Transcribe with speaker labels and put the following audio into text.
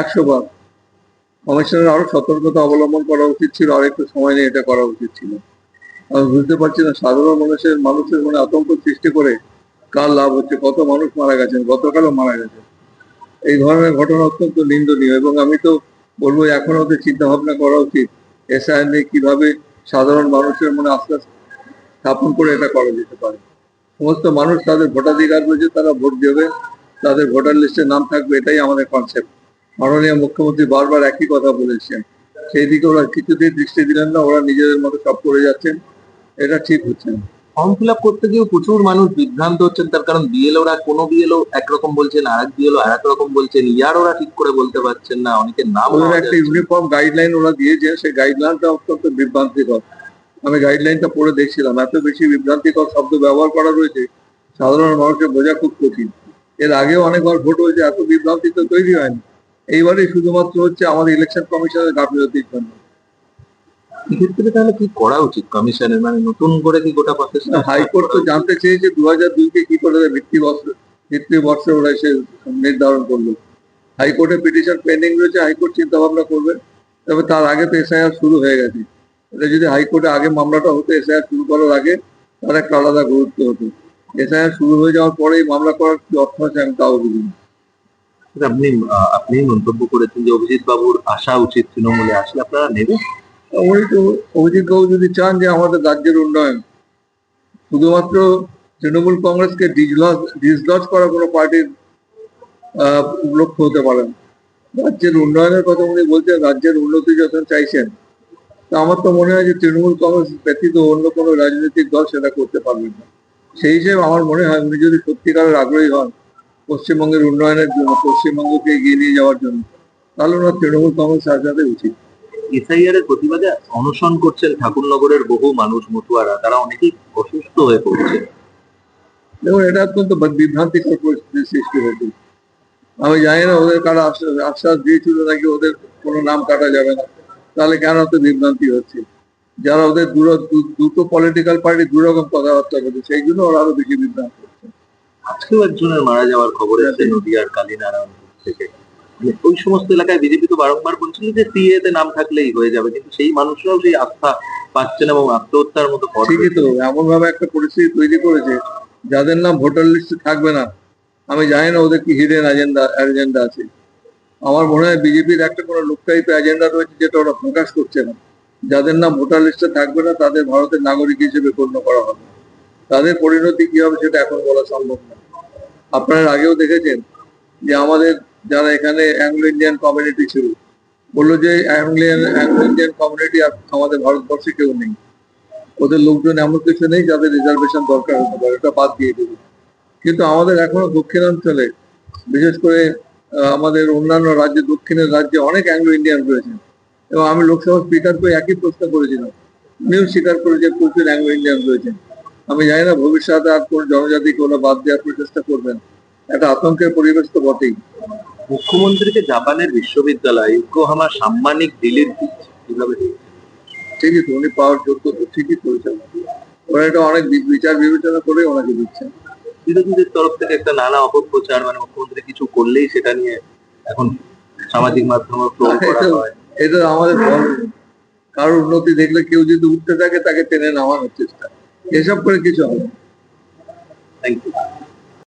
Speaker 1: একশো বার। কমিশনের আরও সতর্কতা অবলম্বন করা উচিত ছিল, আর একটু সময় নিয়ে এটা করা উচিত ছিল। আমি বুঝতে পারছি না, সাধারণ মানুষের মানুষের মনে আতঙ্ক সৃষ্টি করে কার লাভ হচ্ছে, কত মানুষ মারা গেছেন, গতকালও মারা গেছে এই ধরনের ঘটনা অত্যন্ত নিন্দনীয়, এবং আমি তো বলব এখন ওদের চিন্তা ভাবনা করা উচিত এসআইএন নিয়ে কীভাবে সাধারণ মানুষের মনে আস্থা স্থাপন করে এটা করা যেতে পারে। সমস্ত মানুষ তাদের ভোটাধিকার রয়েছে, তারা ভোট দেবে, তাদের ভোটার লিস্টে নাম থাকবে, এটাই আমাদের কনসেপ্ট মাননীয় মুখ্যমন্ত্রী বারবার একই কথা বলেছেন। সেই দিকে ওরা কিছুতেই দৃষ্টি দিলেন না ওরা নিজেদের মতো সব করে যাচ্ছেন। এটা ঠিক হচ্ছে না।
Speaker 2: ফর্ম ফিল আপ করতে গিয়েও প্রচুর মানুষ বিভ্রান্ত হচ্ছেন তার কারণ বিএলওরা কোনো বিএলও একরকম বলছেন আর এক বিএলও আর এক রকম বলছেন ইয়ার ওরা ঠিক করে বলতে পারছেন না অনেকের নাম পাওয়া
Speaker 1: একটা ইউনিফর্ম গাইডলাইন ওরা দিয়েছে সেই গাইডলাইনটা অত্যন্ত বিভ্রান্তিকর। আমি গাইডলাইনটা পড়ে দেখছিলাম এত বেশি বিভ্রান্তিকর শব্দ ব্যবহার করা রয়েছে সাধারণ মানুষের বোঝা খুব কঠিন। এর আগেও অনেকবার ভোট হয়েছে এত বিভ্রান্তি তো তৈরি হয়নি। এইবারে শুধুমাত্র হচ্ছে আমাদের ইলেকশন কমিশনের গাফিলতির জন্য।
Speaker 2: এক্ষেত্রে তাহলে কি করা উচিত কমিশনের মানে নতুন করে কি গোটা প্রসেস
Speaker 1: হাইকোর্ট তো জানতে চেয়েছে দু হাজার দুইকে কি করে ভিত্তি বর্ষ ভিত্তি বর্ষে ওরা এসে নির্ধারণ করল। হাইকোর্টে পিটিশন পেন্ডিং রয়েছে হাইকোর্ট চিন্তা ভাবনা করবে। তবে তার আগে তো এসআইআর শুরু হয়ে গেছে। এটা যদি হাইকোর্টে আগে মামলাটা হতো এসআইআর শুরু করার আগে তার একটা আলাদা গুরুত্ব হতো। এসআইআর শুরু হয়ে যাওয়ার পরেই মামলা করার কি অর্থ আছে আমি তাও বুঝি না।
Speaker 2: আপনি আপনি মন্তব্য করেছেন যে অভিজিৎ বাবুর আসা উচিত তৃণমূলে আসলে আপনারা নেবেন?
Speaker 1: উনি তো অভিজিৎ বাবু যদি চান যে আমাদের রাজ্যের উন্নয়ন, শুধুমাত্র তৃণমূল কংগ্রেসকে ডিসলস ডিসলস করা কোনো পার্টির লক্ষ্য হতে পারে রাজ্যের উন্নয়নের কথা উনি বলছেন, রাজ্যের উন্নতি যখন চাইছেন, তা আমার তো মনে হয় যে তৃণমূল কংগ্রেস ব্যতীত অন্য কোনো রাজনৈতিক দল সেটা করতে পারবেন না। সেই হিসেবে আমার মনে হয় উনি যদি সত্যিকারের আগ্রহী হন পশ্চিমবঙ্গের উন্নয়নের জন্য পশ্চিমবঙ্গকে এগিয়ে নিয়ে যাওয়ার জন্য। তাহলে ওনার তৃণমূল কংগ্রেস আসাতে উচিত।
Speaker 2: এসআইআর এর প্রতিবাদে অনশন করছেন ঠাকুরনগরের বহু মানুষ মতুয়ারা। তারা অনেকেই অসুস্থ হয়ে পড়ছে।
Speaker 1: দেখুন এটা অত্যন্ত বিভ্রান্তিকর পরিস্থিতির সৃষ্টি হয়েছে। আমি জানি না ওদের কারা আশ্বাস- আশ্বাস দিয়েছিল নাকি ওদের কোনো নাম কাটা যাবে না। তাহলে কেন এত বিভ্রান্তি হচ্ছে? যারা ওদের দুটো পলিটিক্যাল পার্টি দুরকম কথাবার্তা বলছে সেই জন্য ওরা আরও বেশি বিভ্রান্ত।
Speaker 2: আজকেও একজনের মারা যাওয়ার খবর এসেছে নদিয়ার কালীনারায়ণপুর থেকে। মানে ওই সমস্ত এলাকায় বিজেপি তো বারংবার বলছিল যে সিএ তে নাম থাকলেই হয়ে যাবে কিন্তু সেই মানুষরাও সেই আস্থা পাচ্ছেন এবং আত্মহত্যার মতো
Speaker 1: ঠিকই তো এমন ভাবে একটা পরিস্থিতি তৈরি করেছে যাদের নাম ভোটার লিস্টে থাকবে না। আমি জানি না ওদের কি হিডেন এজেন্ডা এজেন্ডা আছে। আমার মনে হয় বিজেপির একটা কোনো লুকায়িত এজেন্ডা রয়েছে যেটা ওরা প্রকাশ করছে না। যাদের নাম ভোটার লিস্টে থাকবে না তাদের ভারতের নাগরিক হিসেবে গণ্য করা হবে। তাদের পরিণতি কি হবে সেটা এখন বলা সম্ভব না। আপনারা আগেও দেখেছেন যে আমাদের যারা এখানে অ্যাংলো ইন্ডিয়ান কমিউনিটি ছিল, বলল যে অ্যাংলিয়ান অ্যাংলো ইন্ডিয়ান কমিউনিটি আমাদের ভারতবর্ষে কেউ নেই। ওদের লোকজন এমন কিছু নেই যাদের রিজার্ভেশন দরকার হতে পারে, ওটা বাদ দিয়ে দেবে। কিন্তু আমাদের এখনও দক্ষিণাঞ্চলে, বিশেষ করে আমাদের অন্যান্য রাজ্যে, দক্ষিণের রাজ্যে অনেক অ্যাংলো ইন্ডিয়ান রয়েছে এবং আমি লোকসভা স্পিকারকে একই প্রশ্ন করেছিলাম। উনিও স্বীকার করে যে প্রচুর অ্যাংলো ইন্ডিয়ান রয়েছে আমি জানি না ভবিষ্যতে আর কোন জনজাতি ওরা বাদ দেওয়ার প্রচেষ্টা করবেন একটা আতঙ্কের পরিবেশ তো বটেই।
Speaker 2: মুখ্যমন্ত্রীকে জাপানের বিশ্ববিদ্যালয় সাম্মানিক দিচ্ছে কীভাবে
Speaker 1: ঠিকই তো উনি পাওয়ার যোগ্য তো ঠিকই করেছেন। ওরা এটা অনেক বিচার বিবেচনা করে ওনাকে দিচ্ছেন।
Speaker 2: বিরোধীদের তরফ থেকে একটা নানা অপপ্রচার মানে মুখ্যমন্ত্রী কিছু করলেই সেটা নিয়ে এখন সামাজিক মাধ্যমে
Speaker 1: এটা আমাদের কারোর উন্নতি দেখলে কেউ যদি উঠতে থাকে তাকে টেনে নামানোর চেষ্টা। এসব করে কিছু হবে
Speaker 2: থ্যাংক ইউ